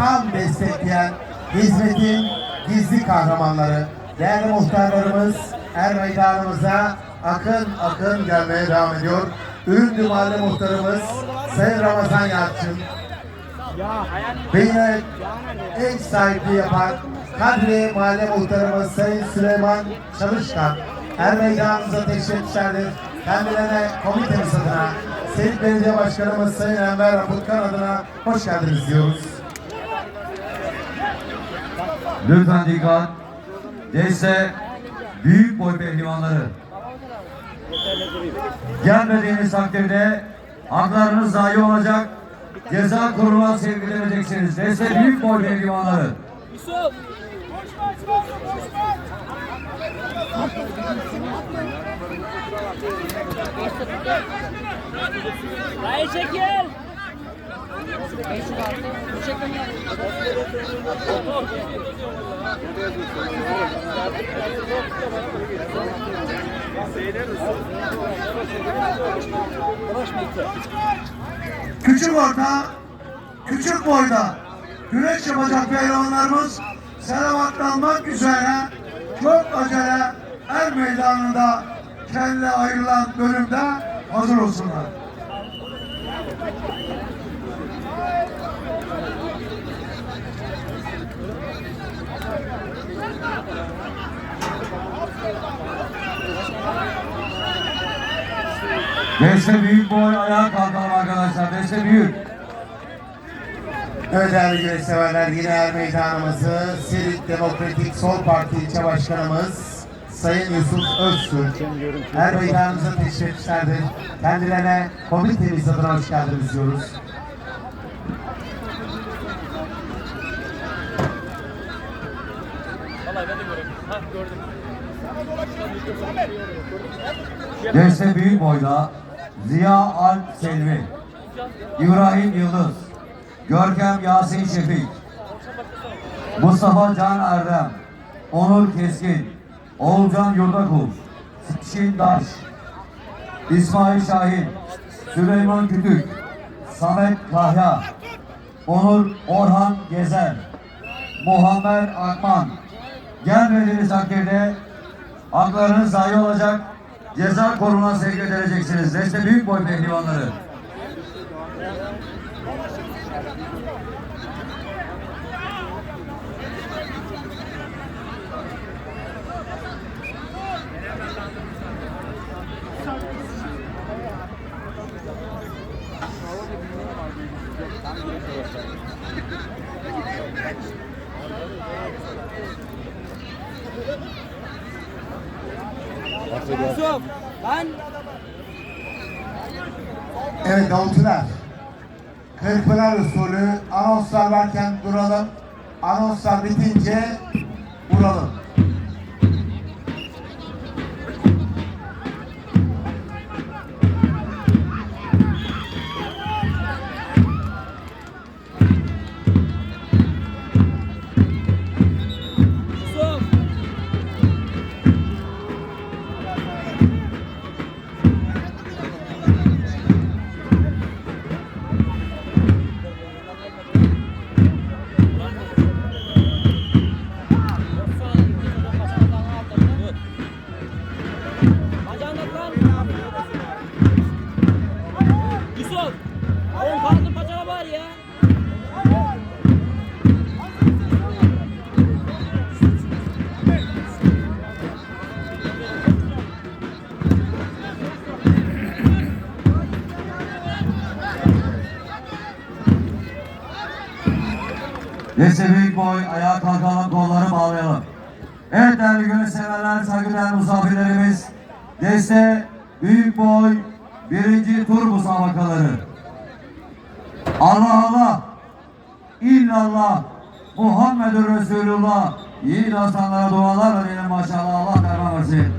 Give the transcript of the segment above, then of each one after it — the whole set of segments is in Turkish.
tam destekleyen hizmetin gizli kahramanları, değerli muhtarlarımız er meydanımıza akın akın gelmeye devam ediyor. Üründü Mahalle Muhtarımız Sayın Ramazan Yalçın, yine ev sahipliği yapan Kadri Mahalle Muhtarımız Sayın Süleyman Çalışkan her meydanımıza teşrif etmişlerdir. Kendilerine komitemiz adına Seyit Belediye Başkanımız Sayın Enver Raputkan adına hoş geldiniz diyoruz. Lütfen dikkat. Deste büyük boy pehlivanları. Gelmediğiniz takdirde haklarınız zayi olacak. Ceza kuruluna sevk edileceksiniz. Deste büyük boy pehlivanları. Yusuf. Dayı çekil. Küçük orta, küçük boyda güreş yapacak pehlivanlarımız selamat almak üzere çok acele er meydanında kendine ayrılan bölümde hazır olsunlar. Deste büyük boy ayağa kalkalım arkadaşlar. Deste büyük. Evet değerli güreş severler yine er meydanımızı Sirit Demokratik Sol Parti ilçe başkanımız Sayın Yusuf Öztürk er meydanımıza teşrif etmişlerdir. Kendilerine komitemiz adına hoş geldiniz diyoruz. Deste büyük boyda Ziya Alp Selvi, İbrahim Yıldız, Görkem Yasin Şefik, Mustafa Can Erdem, Onur Keskin, Oğulcan Yurdakul, Şin Daş, İsmail Şahin, Süleyman Kütük, Samet Kahya, Onur Orhan Gezer, Muhammed Akman. Gelmediğiniz takdirde haklarınız zayi olacak, ceza koruma sevk edileceksiniz. Deste büyük boy pehlivanları. Yusuf. Lan. Evet davulcular. Kırkpınar usulü anonslar varken duralım. Anonslar bitince vuralım. Birinci tur musabakaları. Allah Allah, illallah, Muhammedur Resulullah. Yiğit aslanlara dualar verelim maşallah. Allah derman versin.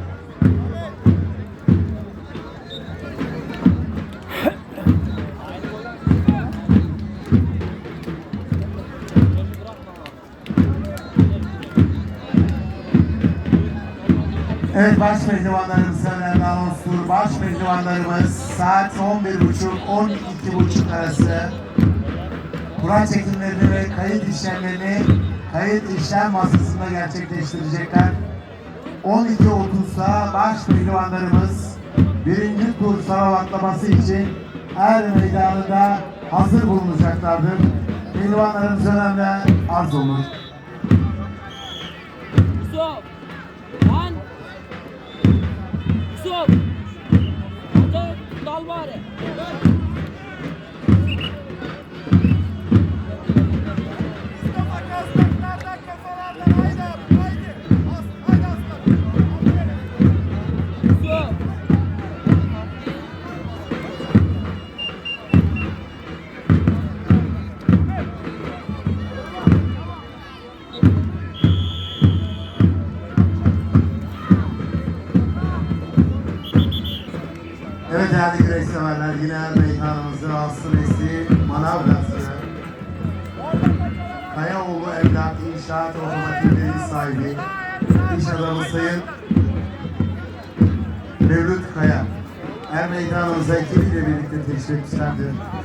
Evet baş pehlivanlarımız önemli Baş pehlivanlarımız saat 11.30-12.30 arası kura çekimlerini ve kayıt işlemlerini kayıt işlem masasında gerçekleştirecekler. 12.30'da baş pehlivanlarımız birinci tur salavatlaması için er meydanında hazır bulunacaklardır. Pehlivanlarımız önemli arz olunur.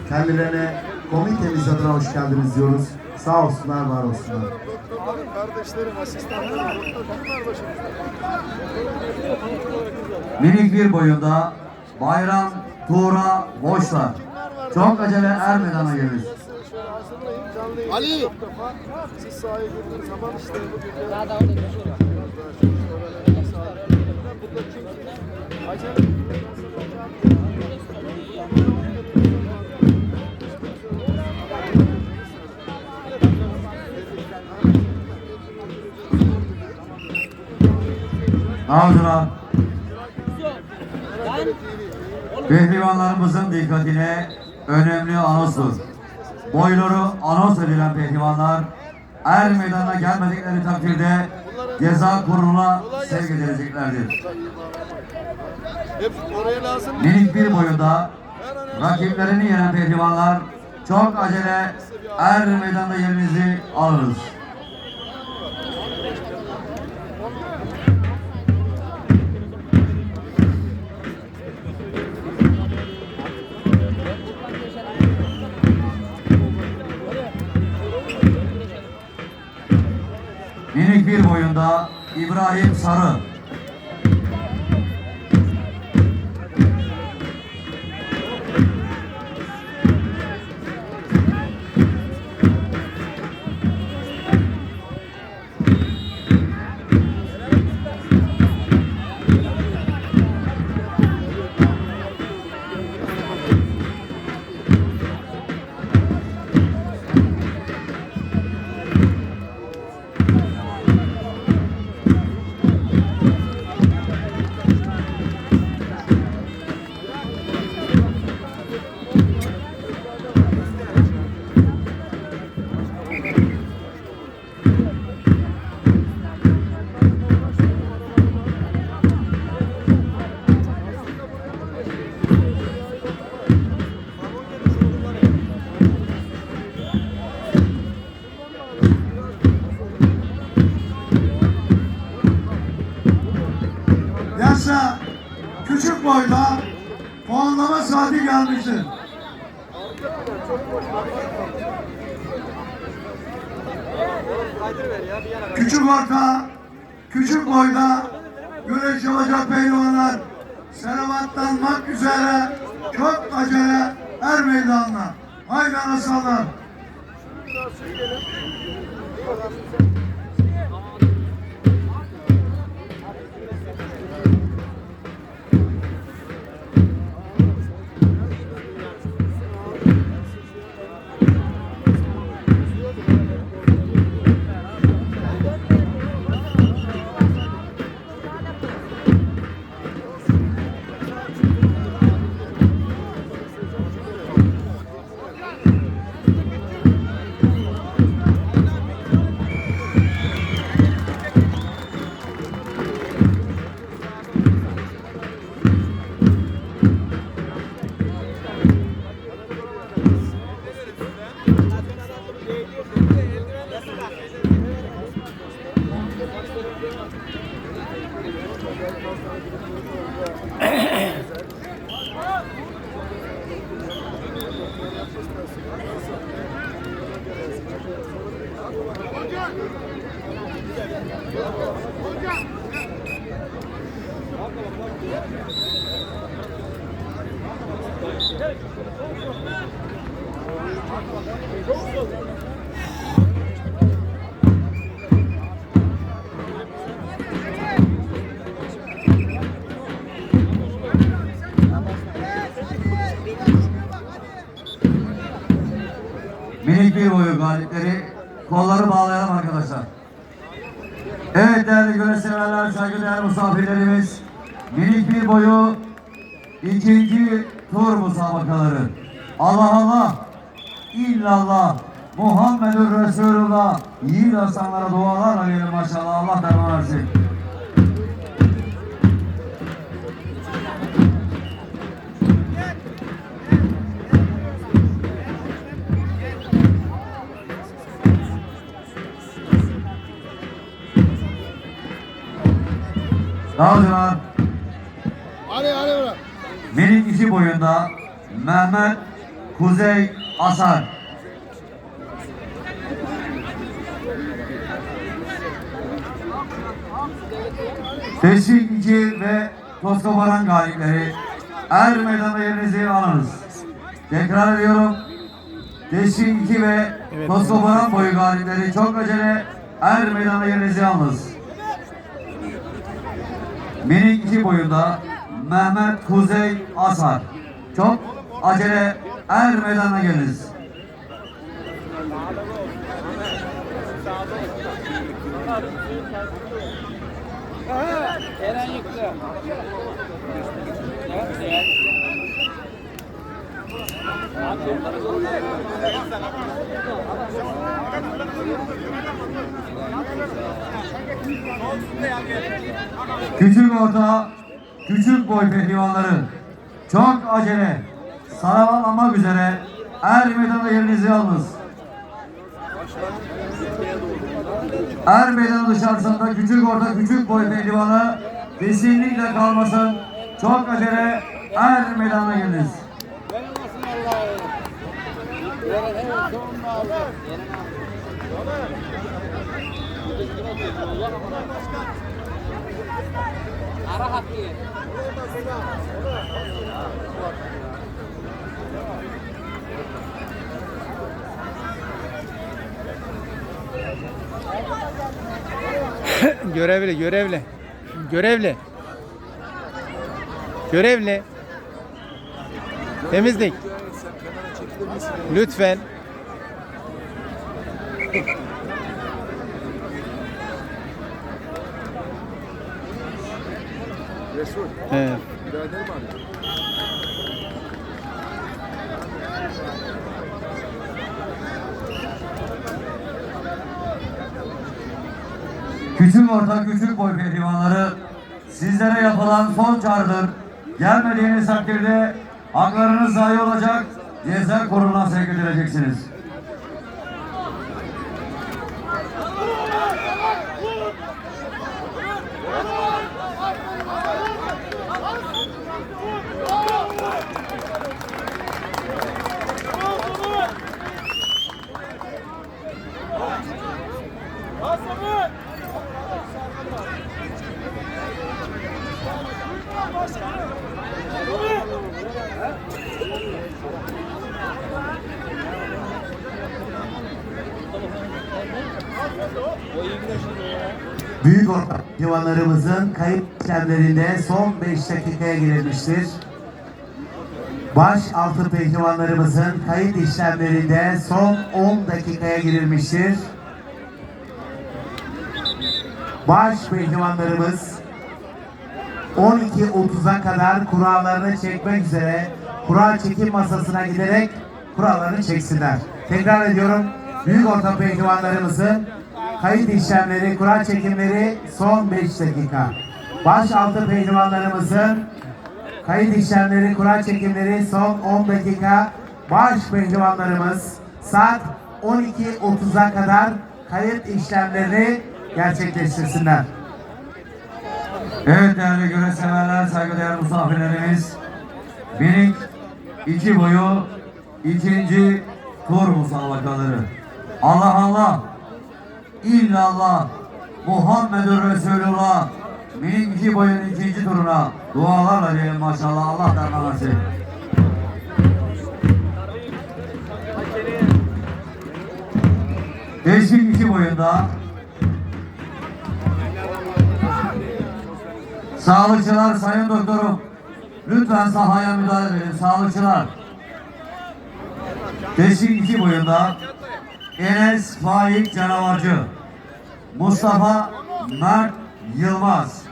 Kendilerine komitemiz adına hoş geldiniz diyoruz. Sağ olsunlar, var olsunlar. Doktorlarım, kardeşlerim, asistanlarım, doktorlarım var başımızda. Minik bir boyunda Bayram Tuğra Boşlar. Çok acele er canlı yayın. Ali! Siz sahaya zaman işte bu acele Lan. pehlivanlarımızın dikkatine önemli anonstur. Boyları anons edilen pehlivanlar er meydanına gelmedikleri takdirde ceza kuruluna sevk edileceklerdir. Minik bir boyunda rakiplerini yenen pehlivanlar çok acele er meydanda yerinizi alırız. Minik bir boyunda İbrahim Sarı. Güreş yapacak pehlivanlar selamatlanmak üzere çok acele er meydanına. Haydi anasallar. Minik Muhammedur Resulullah, yiğit aslanlara dualarla gelin maşallah Allah derman versin. Dağcılar, iki boyunda Mehmet Kuzey Asar. 2 ve Toskobaran galipleri er meydanda yerinizi alınız. Tekrar ediyorum. Teşvik 2 ve Toskobaran boyu galipleri çok acele er meydanda yerinizi alınız. Minik iki boyunda Mehmet Kuzey Asar. Çok acele er meydana geliniz. Eren. Küçük orta, küçük boy pehlivanları. Çok acele, saralamak üzere er meydana yerinizi alınız. Er meydanı dışarısında küçük orta küçük boy pehlivanı kesinlikle kalmasın. Çok acele er meydana geliniz. Ara hakkı. Görevli, görevli. Görevli. Görevli. Temizlik. Lütfen. Resul. Evet. Birader mi arıyor? Küçük orta küçük boy pehlivanları sizlere yapılan son çağrıdır. Gelmediğiniz takdirde haklarınız zayi olacak, ceza kuruluna sevk edileceksiniz. Büyük ortak divanlarımızın kayıp işlemlerinde son 5 dakikaya girilmiştir. Baş altı pehlivanlarımızın kayıt işlemlerinde son 10 dakikaya girilmiştir. Baş pehlivanlarımız 12.30'a kadar kurallarını çekmek üzere kura çekim masasına giderek kurallarını çeksinler. Tekrar ediyorum. Büyük orta pehlivanlarımızın kayıt işlemleri, kura çekimleri son 5 dakika. Baş altı pehlivanlarımızın kayıt işlemleri, kura çekimleri son 10 dakika. Baş pehlivanlarımız saat 12.30'a kadar kayıt işlemlerini gerçekleştirsinler. Evet değerli görev severler, saygıdeğer misafirlerimiz. Minik iki boyu ikinci tur musabakaları. Allah Allah. İllallah Muhammedur Resulullah Minik iki boyun ikinci turuna dualarla diyelim maşallah Allah da nasip. Değişik iki boyunda Sağlıkçılar sayın doktorum lütfen sahaya müdahale edin sağlıkçılar. Değişik iki boyunda Enes Faik Canavarcı Mustafa Mert Yılmaz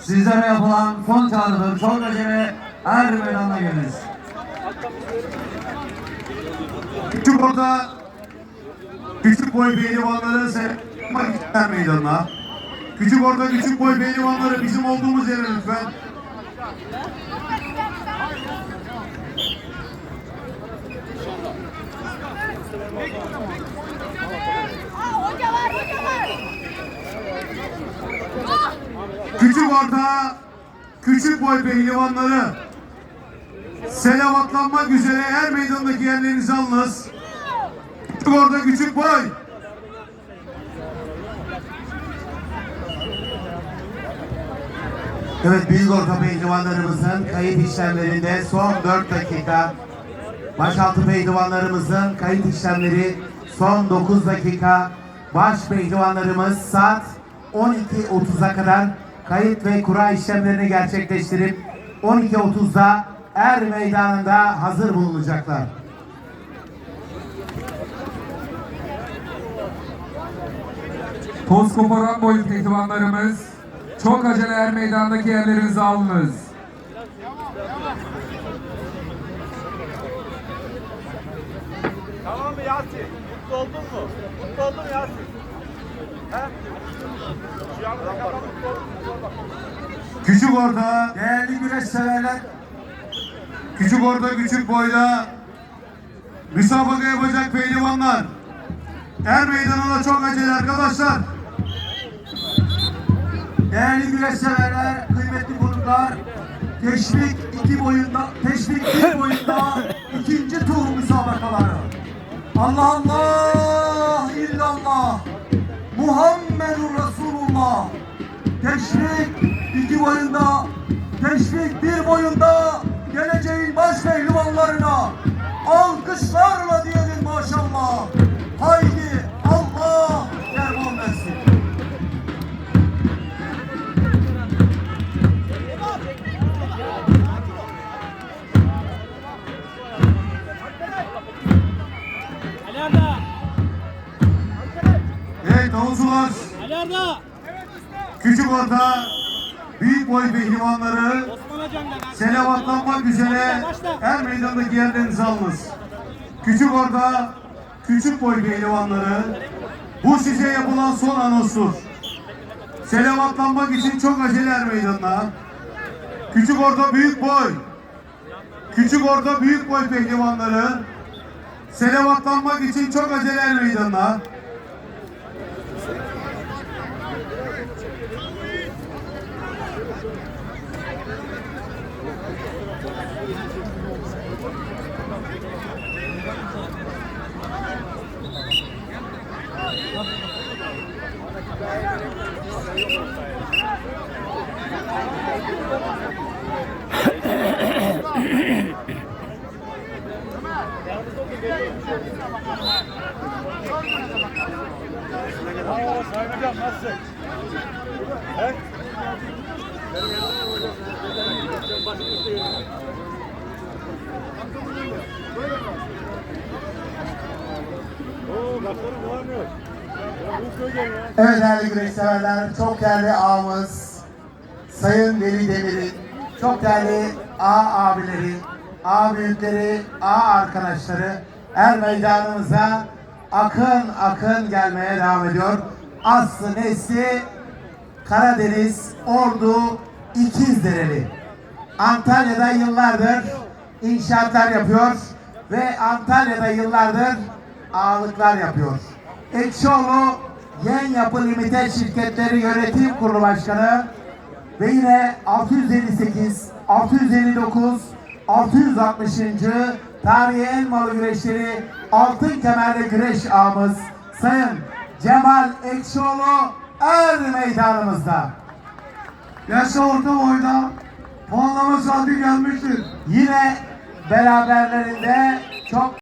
Sizlere yapılan son çağrıdır. Çok acele her meydana geliniz. Küçük orta küçük boy pehlivanları selamlar gittiler meydanına. Küçük orta küçük boy pehlivanları bizim olduğumuz yere lütfen. Aa, hoca var, hoca var. Ah! Küçük orta küçük boy pehlivanları selavatlanmak üzere her meydandaki yerlerinizi alınız. Küçük orta küçük boy. Evet büyük orta pehlivanlarımızın kayıt işlemlerinde son 4 dakika. Başaltı pehlivanlarımızın kayıt işlemleri son 9 dakika. Baş pehlivanlarımız saat 12.30'a kadar kayıt ve kura işlemlerini gerçekleştirip 12.30'da Er Meydanı'nda hazır bulunacaklar. Toz koparan boyun pehlivanlarımız çok acele er meydandaki yerlerinizi alınız. Yasin? Mutlu oldun mu? Mutlu oldun mu Yasin? He? Şu yanda mutlu oldun mu? Küçük orta, değerli güreş severler. Küçük orta, küçük boyda müsabaka yapacak pehlivanlar. Er meydanına çok acele arkadaşlar. Değerli güreş severler, kıymetli konuklar, teşvik iki boyunda, teşvik bir boyunda ikinci tur müsabakaları. Allah Allah, illallah, Muhammedur Resulullah. Teşvik iki boyunda, teşvik bir boyunda geleceğin baş pehlivanlarına alkışlarla diyelim davulcular. Küçük orta, büyük boy pehlivanları selavatlanmak üzere her meydandaki yerlerinizi alınız. Küçük orta, küçük boy pehlivanları bu size yapılan son anonstur. Selavatlanmak için çok acele er meydanına. Küçük orta büyük boy. Küçük orta büyük boy pehlivanları selavatlanmak için çok acele er meydanına. Evet değerli güreş çok değerli ağamız Sayın Veli Demir'in, çok değerli ağ abileri, ağ büyükleri, ağ arkadaşları er meydanımıza akın akın gelmeye devam ediyor. Aslı nesli Karadeniz, Ordu, İkizdereli. Antalya'da yıllardır inşaatlar yapıyor ve Antalya'da yıllardır ağalıklar yapıyor. Ekşioğlu Yen Yapı Limited Şirketleri Yönetim Kurulu Başkanı ve yine 658, 659, 660. tarihi en malı güreşleri altın kemerde güreş ağımız Sayın Cemal Ekşioğlu er meydanımızda. Yaşa orta boyda puanlama saati gelmiştir. Yine beraberlerinde çok